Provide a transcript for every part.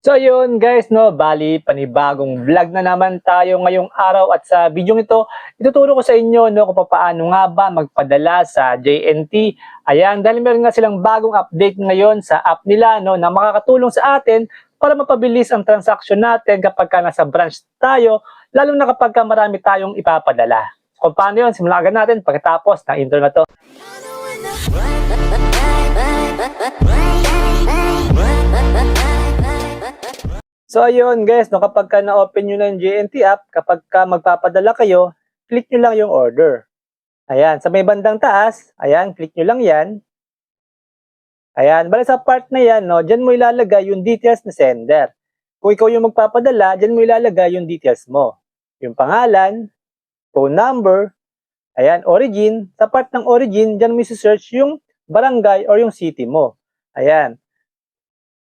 So yun guys, no, bali panibagong vlog na naman tayo ngayong araw at sa video ito, ituturo ko sa inyo no kung paano nga ba magpadala sa JNT. Ayan, dahil meron nga silang bagong update ngayon sa app nila no na makakatulong sa atin para mapabilis ang transaction natin kapag ka nasa branch tayo, lalo na kapag ka marami tayong ipapadala. So, kung paano yun, simulan natin pagkatapos ng intro na to. So ayun guys, no, kapag ka na-open nyo na yung JNT app, kapag ka magpapadala kayo, click nyo lang yung order. Ayan, sa may bandang taas, ayan, click nyo lang yan. Ayan, bali sa part na yan, no, dyan mo ilalagay yung details na sender. Kung ikaw yung magpapadala, dyan mo ilalagay yung details mo. Yung pangalan, phone number, ayan, origin. Sa part ng origin, dyan mo isi-search yung barangay or yung city mo. Ayan.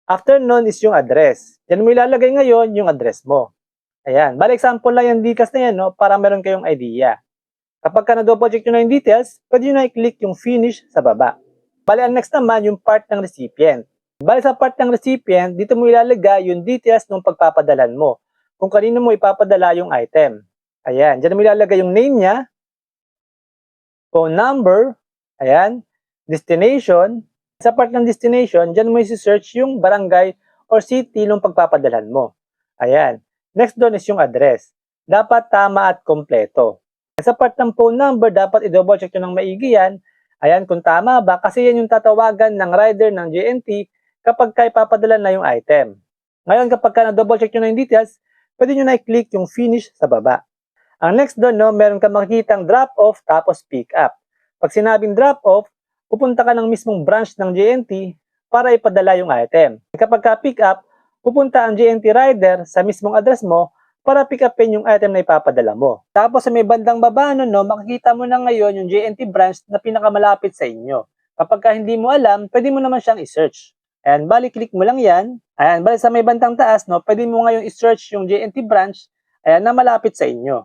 After nun is yung address. Diyan mo ilalagay ngayon yung address mo. Ayan. Bali example lang yung details na yan, no? Para meron kayong idea. Kapag ka na-double check nyo na yung details, pwede nyo na i-click yung finish sa baba. Bali, ang next naman, yung part ng recipient. Bali sa part ng recipient, dito mo ilalagay yung details ng pagpapadalan mo. Kung kanino mo ipapadala yung item. Ayan. Diyan mo ilalagay yung name niya, phone number, ayan, destination, sa part ng destination, dyan mo isi-search yung barangay or city ng pagpapadalhan mo. Ayan. Next doon is yung address. Dapat tama at kompleto. Sa part ng phone number, dapat i-double check nyo ng maigi yan. Ayan, kung tama ba, kasi yan yung tatawagan ng rider ng JNT kapag ka ipapadala na yung item. Ngayon, kapag ka na-double check nyo na yung details, pwede nyo na i-click yung finish sa baba. Ang next doon, no, meron ka makikitang drop-off tapos pick-up. Pag sinabing drop-off, pupunta ka ng mismong branch ng JNT para ipadala yung item. Kapag ka pick up, pupunta ang JNT rider sa mismong address mo para pick upin yung item na ipapadala mo. Tapos sa may bandang baba nun, no, makikita mo na ngayon yung JNT branch na pinakamalapit sa inyo. Kapag ka hindi mo alam, pwede mo naman siyang i-search. Ayan, bali click mo lang yan. Ayan, bali sa may bandang taas, no, pwede mo ngayon i-search yung JNT branch ayan, na malapit sa inyo.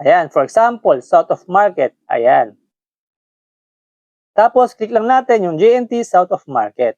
Ayan, for example, South of Market. Ayan. Tapos, click lang natin yung JNT South of Market.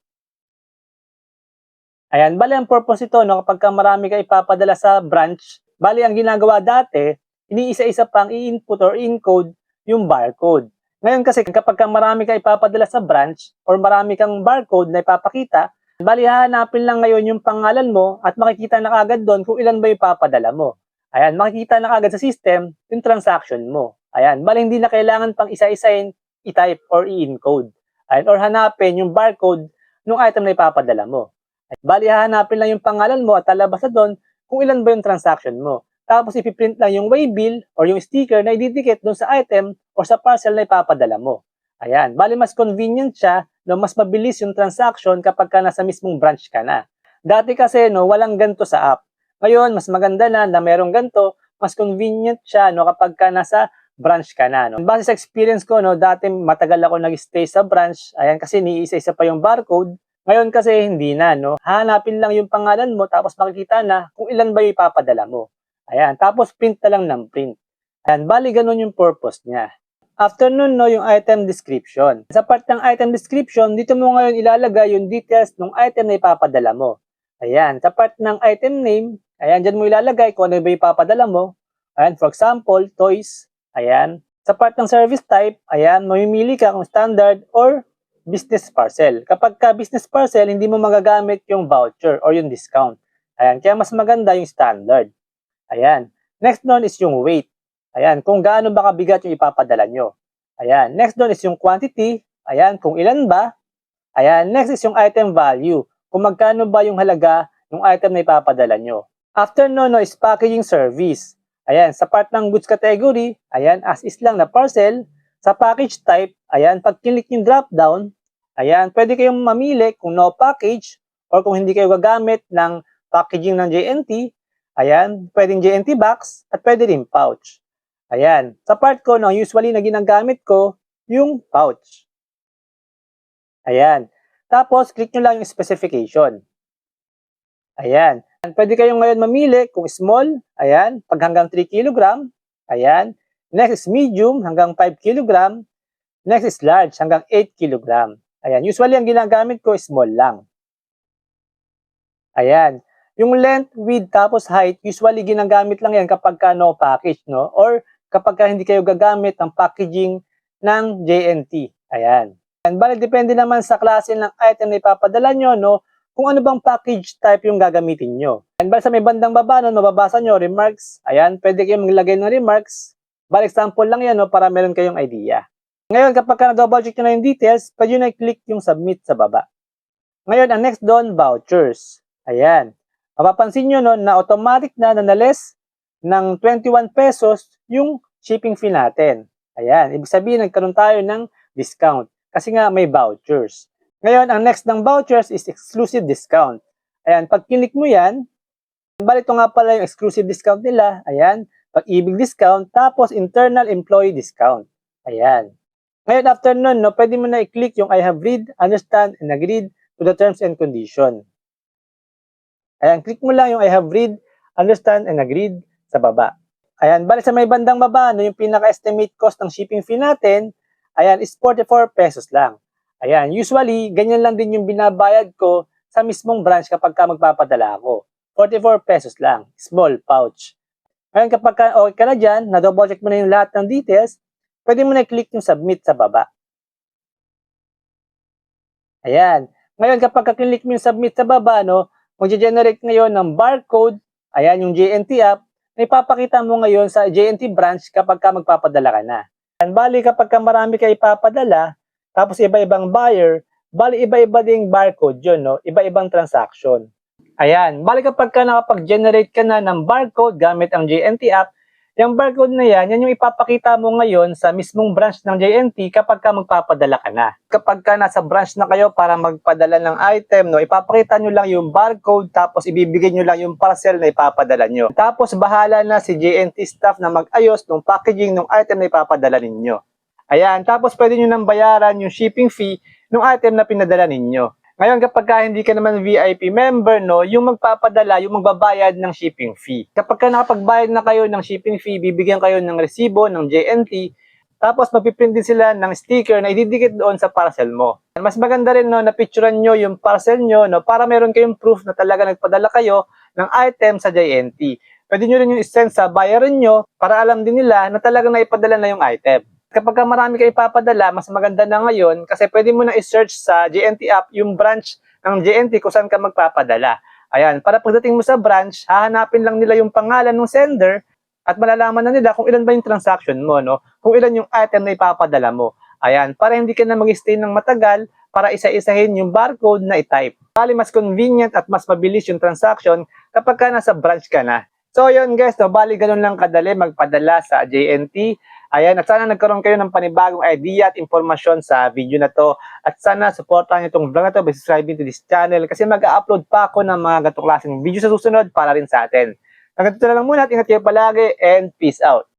Ayan, bali ang purpose ito, no, kapag ka marami ka ipapadala sa branch, bali ang ginagawa dati, iniisa-isa pang i-input or i-encode yung barcode. Ngayon kasi kapag ka marami ka ipapadala sa branch or marami kang barcode na ipapakita, bali hahanapin lang ngayon yung pangalan mo at makikita na kagad doon kung ilan ba ipapadala mo. Ayan, makikita na kagad sa system yung transaction mo. Ayan, bali hindi na kailangan pang isa-isain i-type or i-encode. Ayan, or hanapin yung barcode ng item na ipapadala mo. Ayan, bali hahanapin lang yung pangalan mo at lalabas na doon kung ilan ba yung transaction mo. Tapos ipiprint lang yung waybill or yung sticker na ididikit doon sa item or sa parcel na ipapadala mo. Ayan, bali mas convenient siya, no, mas mabilis yung transaction kapag ka nasa mismong branch ka na. Dati kasi no, walang ganto sa app. Ngayon, mas maganda na na merong ganto, mas convenient siya no kapag ka nasa branch ka na. No? Base sa experience ko, no, dati matagal ako nag-stay sa branch, ayan kasi niisa-isa pa yung barcode. Ngayon kasi hindi na, no. Hanapin lang yung pangalan mo tapos makikita na kung ilan ba ipapadala mo. Ayan, tapos print na lang ng print. Ayan, bali ganun yung purpose niya. After nun, no, yung item description. Sa part ng item description, dito mo ngayon ilalagay yung details ng item na ipapadala mo. Ayan, sa part ng item name, ayan, dyan mo ilalagay kung ano ba ipapadala mo. Ayan, for example, toys. Ayan. Sa part ng service type, ayan, mamimili ka kung standard or business parcel. Kapag ka business parcel, hindi mo magagamit yung voucher or yung discount. Ayan, kaya mas maganda yung standard. Ayan. Next nun is yung weight. Ayan, kung gaano ba kabigat yung ipapadala nyo. Ayan, next doon is yung quantity. Ayan, kung ilan ba. Ayan, next is yung item value. Kung magkano ba yung halaga ng item na ipapadala nyo. After nun no, is packaging service. Ayan, sa part ng goods category, ayan, as is lang na parcel. Sa package type, ayan, pag click yung drop down, ayan, pwede kayong mamili kung no package or kung hindi kayo gagamit ng packaging ng JNT, ayan, pwedeng JNT box at pwede rin pouch. Ayan. Sa part ko, no, usually na ginagamit ko, yung pouch. Ayan. Tapos, click nyo lang yung specification. Ayan. Pwede kayong ngayon mamili kung small, ayan, pag hanggang 3 kg, ayan. Next is medium, hanggang 5 kg. Next is large, hanggang 8 kg. Ayan, usually ang ginagamit ko small lang. Ayan. Yung length, width, tapos height, usually ginagamit lang yan kapag ka no package, no? Or kapag ka hindi kayo gagamit ng packaging ng JNT. Ayan. And bali, depende naman sa klase ng item na ipapadala nyo, no? Kung ano bang package type yung gagamitin nyo. And bali, sa may bandang baba, no, mababasa nyo, remarks. Ayan, pwede kayong maglagay ng remarks. Bali, example lang yan, no, para meron kayong idea. Ngayon, kapag ka na-double check nyo na yung details, pwede nyo na-click yung submit sa baba. Ngayon, ang next doon, vouchers. Ayan. Mapapansin nyo no, na automatic na na less ng 21 pesos yung shipping fee natin. Ayan. Ibig sabihin, nagkaroon tayo ng discount. Kasi nga may vouchers. Ngayon, ang next ng vouchers is exclusive discount. Ayan. Pag click mo yan, bali ito nga pala yung exclusive discount nila. Ayan. Pag-ibig discount, tapos internal employee discount. Ayan. Ngayon, after nun, no, pwede mo na i-click yung I have read, understand, and agreed to the terms and condition. Ayan, click mo lang yung I have read, understand, and agreed sa baba. Ayan, bali sa may bandang baba, no, yung pinaka-estimate cost ng shipping fee natin, ayan, is 44 pesos lang. Ayan, usually, ganyan lang din yung binabayad ko sa mismong branch kapag ka magpapadala ako. 44 pesos lang, small pouch. Ngayon, kapag ka, okay ka na dyan, na-double check mo na yung lahat ng details, pwede mo na i-click yung submit sa baba. Ayan. Ngayon, kapag ka-click mo yung submit sa baba, no, magge-generate ngayon ng barcode, ayan yung JNT app, na ipapakita mo ngayon sa JNT branch kapag ka magpapadala ka na. And bali kapag ka marami ka ipapadala, tapos iba-ibang buyer, bali iba-iba ding barcode yun, no? iba-ibang transaction. Ayan, bali kapag ka nakapag-generate ka na ng barcode gamit ang JNT app, yung barcode na yan, yan yung ipapakita mo ngayon sa mismong branch ng JNT kapag ka magpapadala ka na. Kapag ka nasa branch na kayo para magpadala ng item, no, ipapakita nyo lang yung barcode tapos ibibigay nyo lang yung parcel na ipapadala nyo. Tapos bahala na si JNT staff na mag-ayos ng packaging ng item na ipapadala ninyo. Ayan, tapos pwede nyo nang bayaran yung shipping fee ng item na pinadala ninyo. Ngayon, kapag ka hindi ka naman VIP member, no, yung magpapadala, yung magbabayad ng shipping fee. Kapag ka nakapagbayad na kayo ng shipping fee, bibigyan kayo ng resibo ng JNT, tapos magpiprint din sila ng sticker na ididikit doon sa parcel mo. Mas maganda rin no, na picturean nyo yung parcel nyo no, para meron kayong proof na talaga nagpadala kayo ng item sa JNT. Pwede nyo rin yung send sa buyer nyo para alam din nila na talagang naipadala na yung item. Kapag ka marami kayo ipapadala, mas maganda na ngayon kasi pwede mo na i-search sa JNT app yung branch ng JNT kung saan ka magpapadala. Ayan, para pagdating mo sa branch, hahanapin lang nila yung pangalan ng sender at malalaman na nila kung ilan ba yung transaction mo, no? Kung ilan yung item na ipapadala mo. Ayan, para hindi ka na mag-stay ng matagal para isa-isahin yung barcode na i-type. Bali, mas convenient at mas mabilis yung transaction kapag ka nasa branch ka na. So, yun guys, no, bali ganun lang kadali magpadala sa JNT. Ayan, at sana nagkaroon kayo ng panibagong idea at impormasyon sa video na to. At sana supportahan niyo itong vlog na to by subscribing to this channel kasi mag-upload pa ako ng mga ganitong klaseng video sa susunod para rin sa atin. Hanggang dito na lang muna at ingat kayo palagi and peace out.